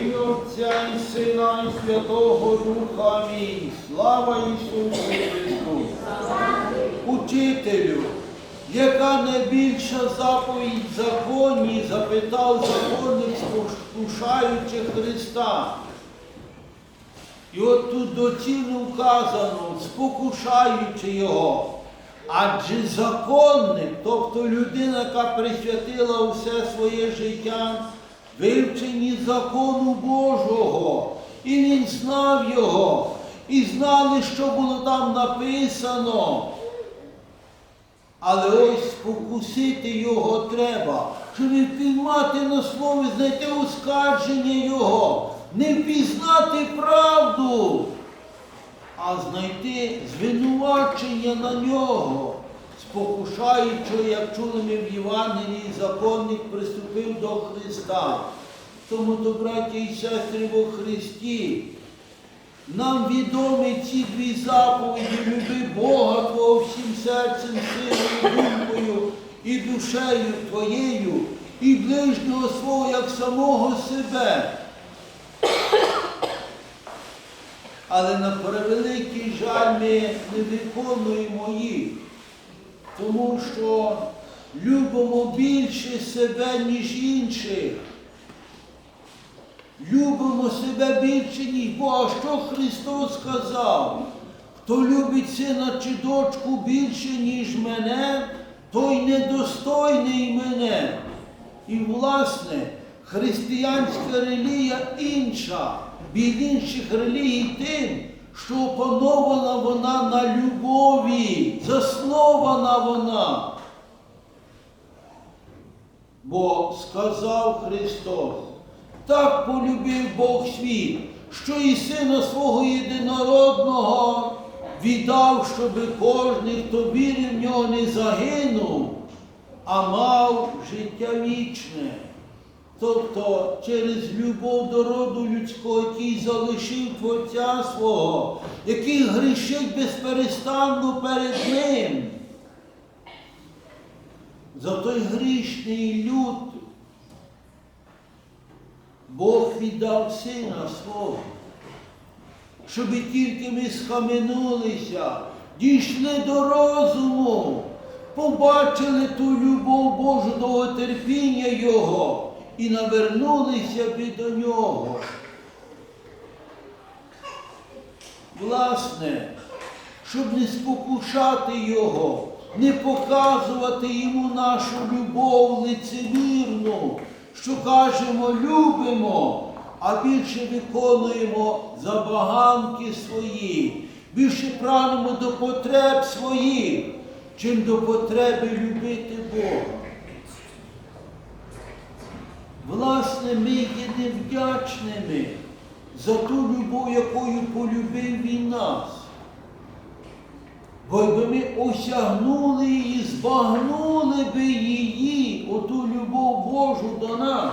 ім'я Отця і Сина і Святого Духа. Амінь. Слава Ісусу Христу! Учителю, яка найбільша заповідь в законі, запитав законник, спокушаючи Христа. І от тут доцільно вказано, спокушаючи його. Адже законник, тобто людина, яка присвятила все своє життя вивченні закону Божого, і він знав його, і знали, що було там написано. Але ось спокусити його треба, щоб не впіймати на слові, знайти оскарження його, не впізнати правду, а знайти звинувачення на нього, спокушаючи, як чули ми в Євангелії, законник приступив до Христа. Тому, то, браті і сестри во Христі, нам відомі ці дві заповіді, люби Бога Твого всім серцем, силою, думкою і душею Твоєю, і ближнього свого, як самого себе. Але на превеликий жаль ми не виконуємо їх, тому що любимо більше себе, ніж інших. Любимо себе більше, ніж Бога. Що Христос сказав? Хто любить сина чи дочку більше, ніж мене, той недостойний мене. І, власне, християнська релігія інша від інших релігій тим, що опанована вона на любові, заснована вона. Бо сказав Христос, так полюбив Бог світ, що і сина свого єдинородного віддав, щоби кожний, хто вірив в нього, не загинув, а мав життя вічне. Тобто через любов до роду людського, який залишив Творця свого, який грішить безперестанно перед ним. За той грішний люд Бог віддав сина свого, щоб тільки ми схаменулися, дійшли до розуму, побачили ту любов Божу довготерпіння Його і навернулися би до нього. Власне, щоб не спокушати Його, не показувати йому нашу любов лицемірну, що кажемо, любимо, а більше виконуємо забаганки свої, більше прагнемо до потреб своїх, чим до потреби любити Бога. Власне, ми є невдячними за ту любов, якою полюбив він нас. Бо якби ми осягнули її, збагнули би її, оту любов Божу до нас,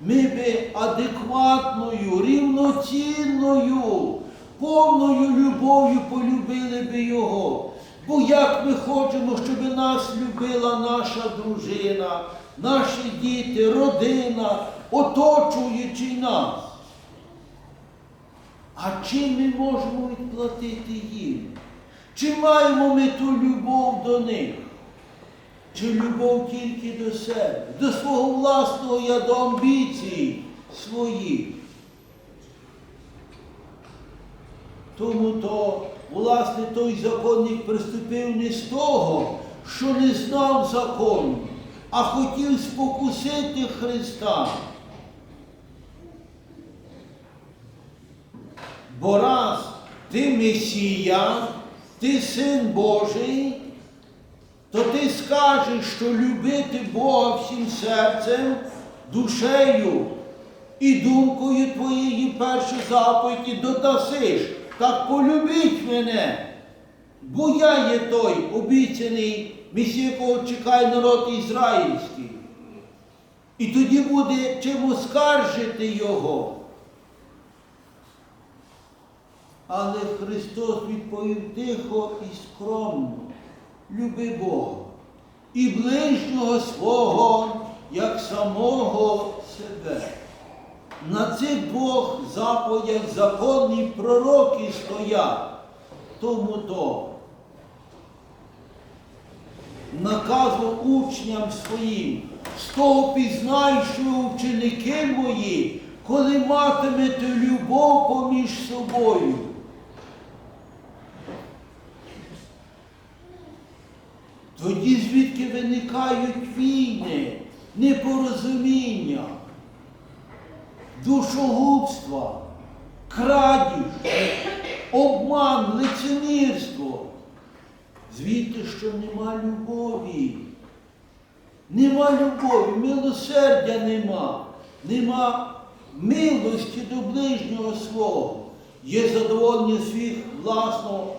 ми би адекватною, рівноцінною, повною любов'ю полюбили би Його. Бо як ми хочемо, щоб нас любила наша дружина, наші діти, родина, оточуючи нас. А чим ми можемо відплатити їм? Чи маємо ми ту любов до них? Чи любов тільки до себе, до свого власного я до амбіцій своїх? Тому то, власне, той законник приступив не з того, що не знав закону, а хотів спокусити Христа. Бо раз ти Месія, ти син Божий, то ти скажеш, що любити Бога всім серцем, душею і думкою твоєї перші заповіді додасиш, так полюбіть мене, бо я є той обіцяний якого чекає народ ізраїльський. І тоді буде чим оскаржити його. Але Христос відповів тихо і скромно, люби Бога і ближнього свого, як самого себе. на цих двох заповідях законні пророки стоять. Тому то наказував учням своїм, з того пізнай, що ви ученики мої, коли матимете любов поміж собою. Тоді звідки виникають війни, непорозуміння, душогубства, крадіж, обман, лицемірство. Звідти, що нема любові. Нема любові, милосердя нема, нема милості до ближнього свого. Є задоволення своїх власного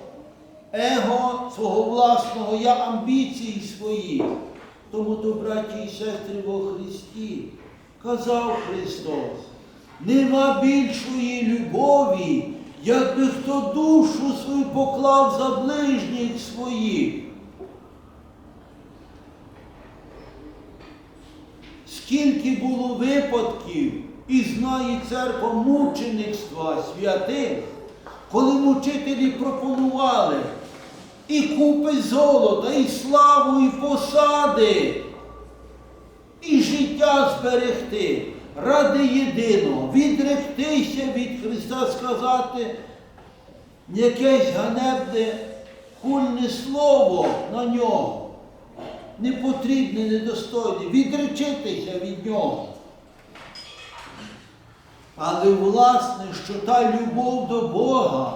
его, свого власного я амбіцій своїх. Тому то, браті і сестри во Христі, казав Христос, нема більшої любові, якби хто душу свою поклав за ближніх своїх. Скільки було випадків і знає церква мучеництва святих, коли мучителі пропонували і купи золота, і славу, і посади, і життя зберегти ради єдиного, відректися від Христа, сказати якесь ганебне кульне слово на нього. Непотрібне, недостойне, відречитися від нього. Але власне, що та любов до Бога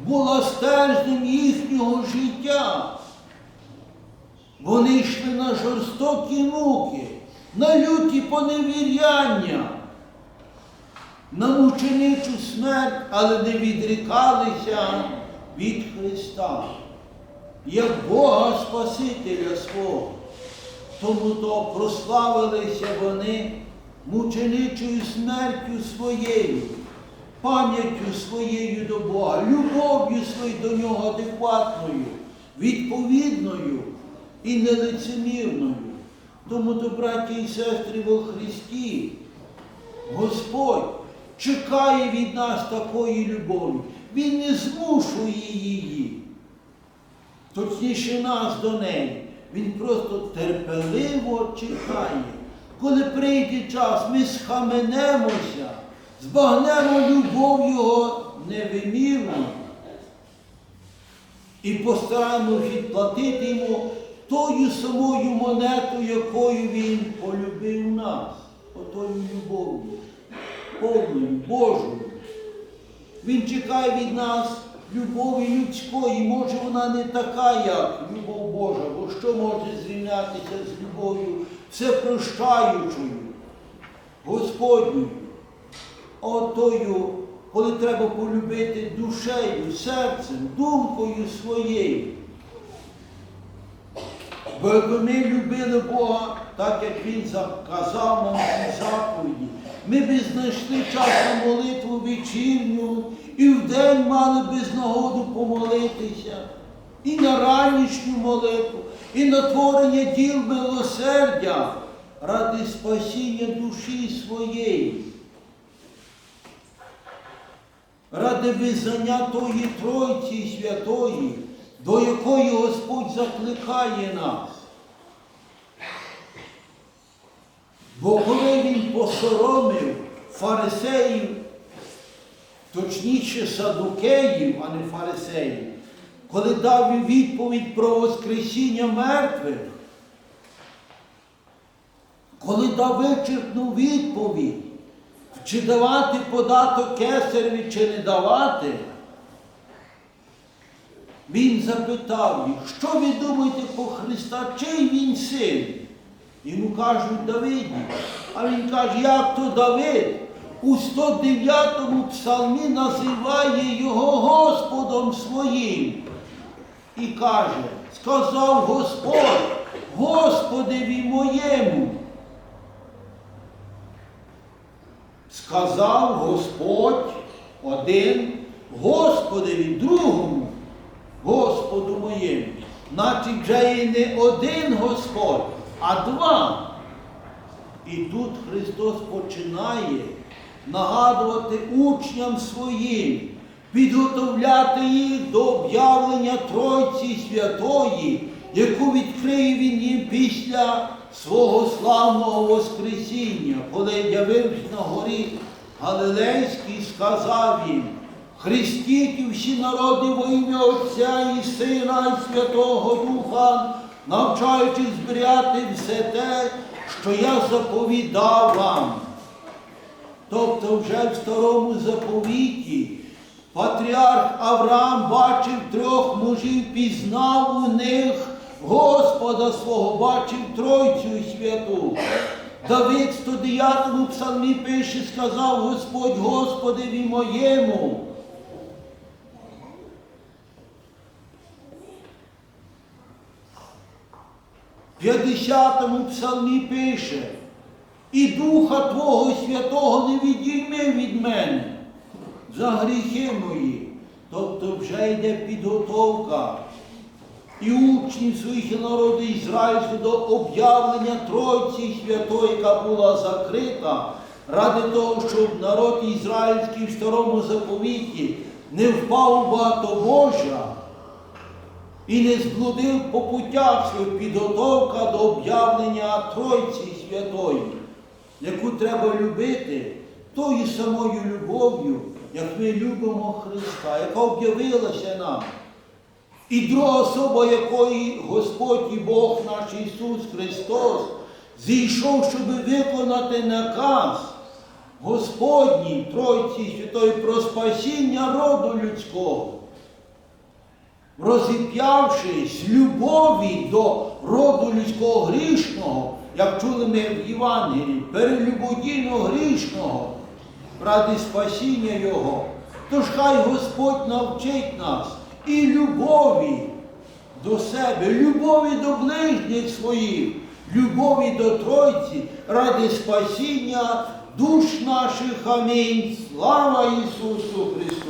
була стержнем їхнього життя. Вони йшли на жорстокі муки, на люті поневіряння, на мученичу смерть, але не відрікалися від Христа, як Бога Спасителя свого. Тому то прославилися вони мученичою смертю своєю, пам'яттю своєю до Бога, любов'ю своєю до нього адекватною, відповідною і нелицемірною. Тому, то, браті і сестри во Христі, Господь чекає від нас такої любові. Він не змушує її. Точніше нас до неї. Він просто терпеливо чекає. Коли прийде час, ми схаменемося, збагнемо любов Його невимірну і постараємось відплатити йому тою самою монетою, якою він полюбив нас, отою любов'ю, повною, Божою. Він чекає від нас любові людської, може вона не така, як любов Божа, бо що може зрівнятися з любов'ю всепрощаючою, Господньою, отою, коли треба полюбити душею, серцем, думкою своєю. Бо ми любили Бога, так як Він заказав нам ці заповіді, ми б знайшли час на молитву вечірню і вдень мали б з нагоду помолитися, і на ранішню молитву, і на творення діл милосердя ради спасіння душі своєї. Ради визнання тої Тройці Святої, до якої Господь закликає нас. Бо коли він посоромив фарисеїв, точніше садукеїв, а не фарисеїв, коли дав відповідь про Воскресіння мертвих, коли дав вичерпну відповідь, чи давати податок кесареві, чи не давати, він запитав їх, що ви думаєте про Христа, чий він син? Йому кажуть Давиді. А він каже, як то Давид у 109-му псалмі називає його Господом своїм. І каже, сказав Господь, Господеві моєму. Сказав Господь один Господеві другому, Господу моєму. Значить, вже і не один Господь, а два. І тут Христос починає нагадувати учням своїм, підготовляти їх до об'явлення Тройці Святої, яку відкриє він їм після свого славного Воскресіння, коли явився на горі Галилейський, сказав їм, Хрестіть і всі народи во ім'я Отця і Сина і Святого Духа, навчаючи зберігати все те, що я заповідав вам. Тобто вже в старому заповіті патріарх Авраам бачив трьох мужів, пізнав у них Господа свого, бачив Тройцю святу. Давид в 109 псалмі пише, сказав Господь Господеві моєму. 50-му псалмі пише, і Духа Твого Святого не відійми від мене за гріхи мої. Тобто вже йде підготовка і учнів своїх і народу Ізраїльського до об'явлення Тройці Святої, яка була закрита, ради того, щоб народ ізраїльський в старому заповіті не впав у багатобожжя і не зблудив по путях своїх підготовка до об'явлення Тройці Святої, яку треба любити тою самою любов'ю, як ми любимо Христа, яка об'явилася нам. І друга особа, якої Господь і Бог наш Ісус Христос зійшов, щоб виконати наказ Господній Тройці Святої про спасіння роду людського розіп'явшись любові до роду людського грішного, як чули ми в Євангелії, перелюбодійно грішного ради спасіння Його. Тож хай Господь навчить нас і любові до себе, любові до ближніх своїх, любові до Тройці ради спасіння душ наших. Амінь. Слава Ісусу Христу!